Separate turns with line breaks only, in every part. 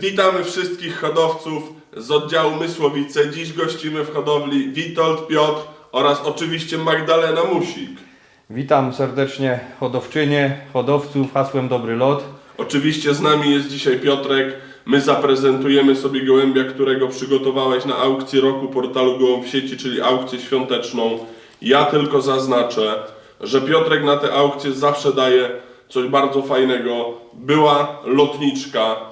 Witamy wszystkich hodowców z oddziału Mysłowice. Dziś gościmy w hodowli Witold Piotr oraz oczywiście Magdalena Musik.
Witam serdecznie hodowczynie, hodowców hasłem Dobry Lot.
Oczywiście z nami jest dzisiaj Piotrek. My zaprezentujemy sobie gołębia, którego przygotowałeś na aukcję roku portalu Gołąb w sieci, czyli aukcję świąteczną. Ja tylko zaznaczę, że Piotrek na tę aukcję zawsze daje coś bardzo fajnego. Była lotniczka,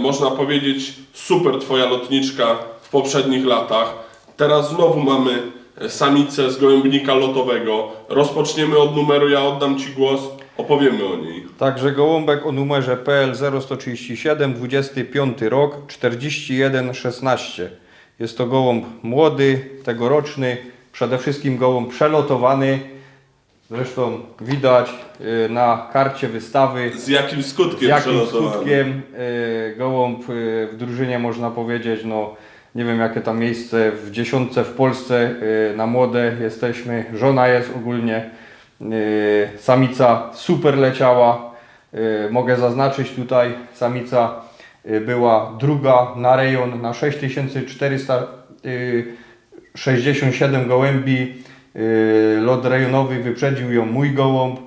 można powiedzieć super twoja lotniczka w poprzednich latach. Teraz znowu mamy e, samicę z gołębnika lotowego. Rozpoczniemy od numeru, ja oddam Ci głos, opowiemy o niej.
Także gołąbek o numerze PL 0137, 25 rok, 4116. Jest to gołąb młody, tegoroczny, przede wszystkim gołąb przelotowany. Zresztą widać y, na karcie wystawy
Z jakim skutkiem
z jakim
przelotowany?
skutkiem y, gołąb y, w drużynie można powiedzieć, no nie wiem jakie tam miejsce w dziesiątce w Polsce y, na młode jesteśmy, żona jest ogólnie, y, samica super leciała, y, mogę zaznaczyć tutaj, samica y, była druga na rejon na 6467 gołębi, lot rejonowy wyprzedził ją mój gołąb, y,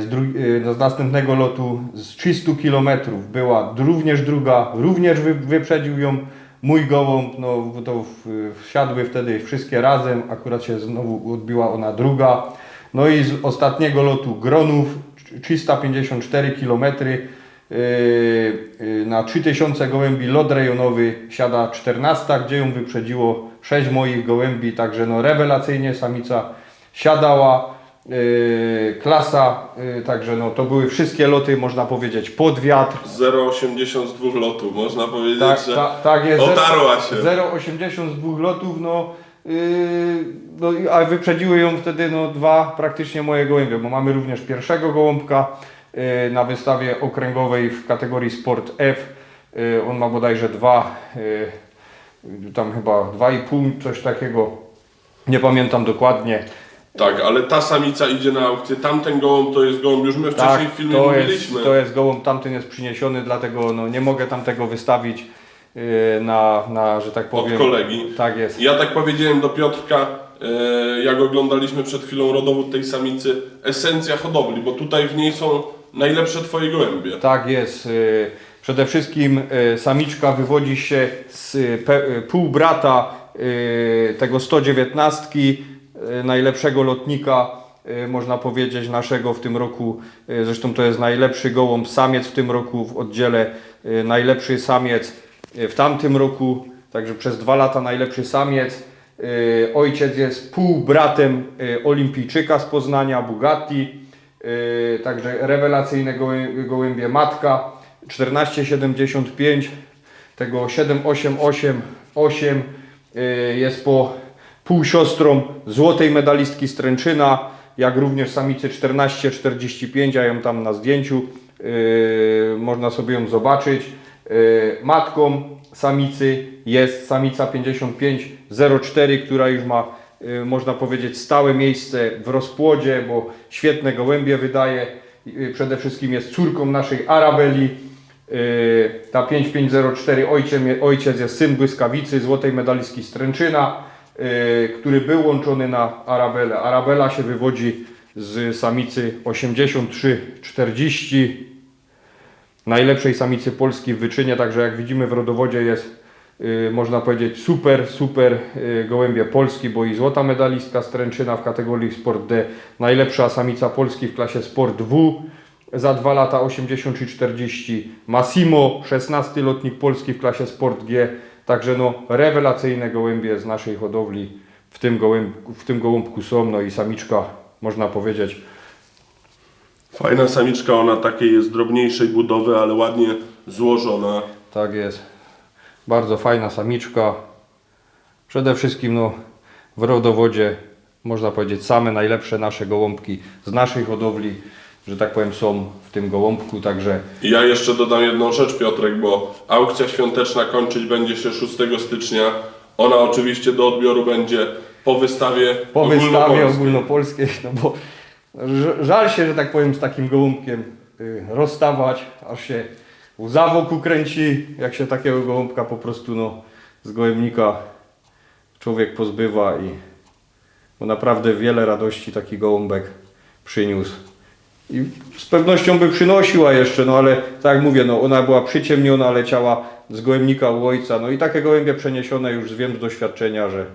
z, y, z następnego lotu z 300 km była również druga, również wy, wyprzedził ją mój gołąb, no to wsiadły wtedy wszystkie razem, akurat się znowu odbiła ona druga. No i z ostatniego lotu Gronów 354 km Yy, na 3000 gołębi lot rejonowy siada 14, gdzie ją wyprzedziło 6 moich gołębi, także no rewelacyjnie samica siadała, yy, klasa, yy, także no to były wszystkie loty można powiedzieć pod wiatr.
0,82 lotu, można powiedzieć,
Tak,
że
ta, tak jest.
otarła się.
0,80 z dwóch lotów, no, yy, no a wyprzedziły ją wtedy no, dwa praktycznie moje gołębie, bo mamy również pierwszego gołąbka yy, na wystawie okręgowej w kategorii Sport F. Yy, on ma bodajże dwa, yy, tam chyba 2,5, coś takiego. Nie pamiętam dokładnie.
Tak, ale ta samica idzie na aukcję, tamten gołąb to jest gołąb, już my wcześniej
Tak,
w filmie
to
mówiliśmy.
jest, to jest gołąb, tamten jest przyniesiony, dlatego no, nie mogę tamtego wystawić na, na, że tak
Od
powiem.
kolegi.
Tak jest.
Ja tak powiedziałem do Piotrka, jak oglądaliśmy przed chwilą rodowód tej samicy, esencja hodowli, bo tutaj w niej są najlepsze twoje gołębie.
Tak jest. y, Przede wszystkim y, samiczka wywodzi się z y, półbrata tego 119, y, najlepszego lotnika, można powiedzieć, naszego w tym roku. Zresztą to jest najlepszy gołąb samiec w tym roku w oddziale, y, najlepszy samiec w tamtym roku, także przez dwa lata najlepszy samiec. Ojciec jest półbratem olimpijczyka z Poznania, Bugatti. Yy, także rewelacyjne gołę- gołębie matka. 1475 tego 7888 yy, jest po półsiostrą złotej medalistki Stręczyna jak również samicy 1445 a ją tam na zdjęciu yy, można sobie ją zobaczyć. Matką samicy jest samica 5504 która już ma można powiedzieć stałe miejsce w rozpłodzie, bo świetne gołębie wydaje. Y, Przede wszystkim jest córką naszej Arabeli. Y, Ta 5504 ojcem, ojciec jest syn błyskawicy, złotej medalistki Stręczyna, y, który był łączony na Arabelę. Arabela się wywodzi z samicy 8340 najlepszej samicy Polski w wyczynie, także jak widzimy w rodowodzie jest y, można powiedzieć super, super y, gołębie Polski, bo i złota medalistka Stręczyna w kategorii Sport D, najlepsza samica Polski w klasie Sport W za 2 lata 80 i 40, Massimo 16 lotnik Polski w klasie Sport G, także no rewelacyjne gołębie z naszej hodowli w tym, gołęb, w tym gołąbku są, no i samiczka można powiedzieć
Fajna samiczka, ona takiej jest drobniejszej budowy, ale ładnie złożona.
Tak jest. Bardzo fajna samiczka. Przede wszystkim no, w rodowodzie można powiedzieć same najlepsze nasze gołąbki z naszej hodowli, że tak powiem są w tym gołąbku, także
ja jeszcze dodam jedną rzecz, Piotrek, bo aukcja świąteczna kończyć będzie się 6 stycznia. Ona oczywiście do odbioru będzie po wystawie
po wystawie
ogólnopolskiej.
ogólnopolskiej, no bo żal się, że tak powiem z takim gołąbkiem y, rozstawać, aż się łza wokół kręci, jak się takiego gołąbka po prostu no, z gołębnika człowiek pozbywa i bo naprawdę wiele radości taki gołąbek przyniósł. I z pewnością by przynosiła jeszcze, no ale tak jak mówię, no ona była przyciemniona, leciała z gołębnika u ojca, no i takie gołębie przeniesione już wiem z doświadczenia, że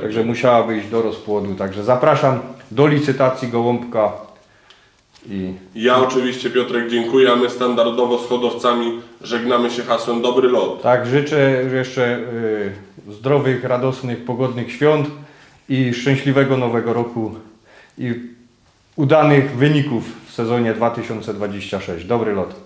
także musiałaby iść do rozpłodu, także zapraszam do licytacji gołąbka i
Ja oczywiście Piotrek dziękuję, a my standardowo z hodowcami żegnamy się hasłem dobry lot.
tak życzę jeszcze y, zdrowych, radosnych, pogodnych świąt i szczęśliwego nowego roku i udanych wyników w sezonie 2026. Dobry lot.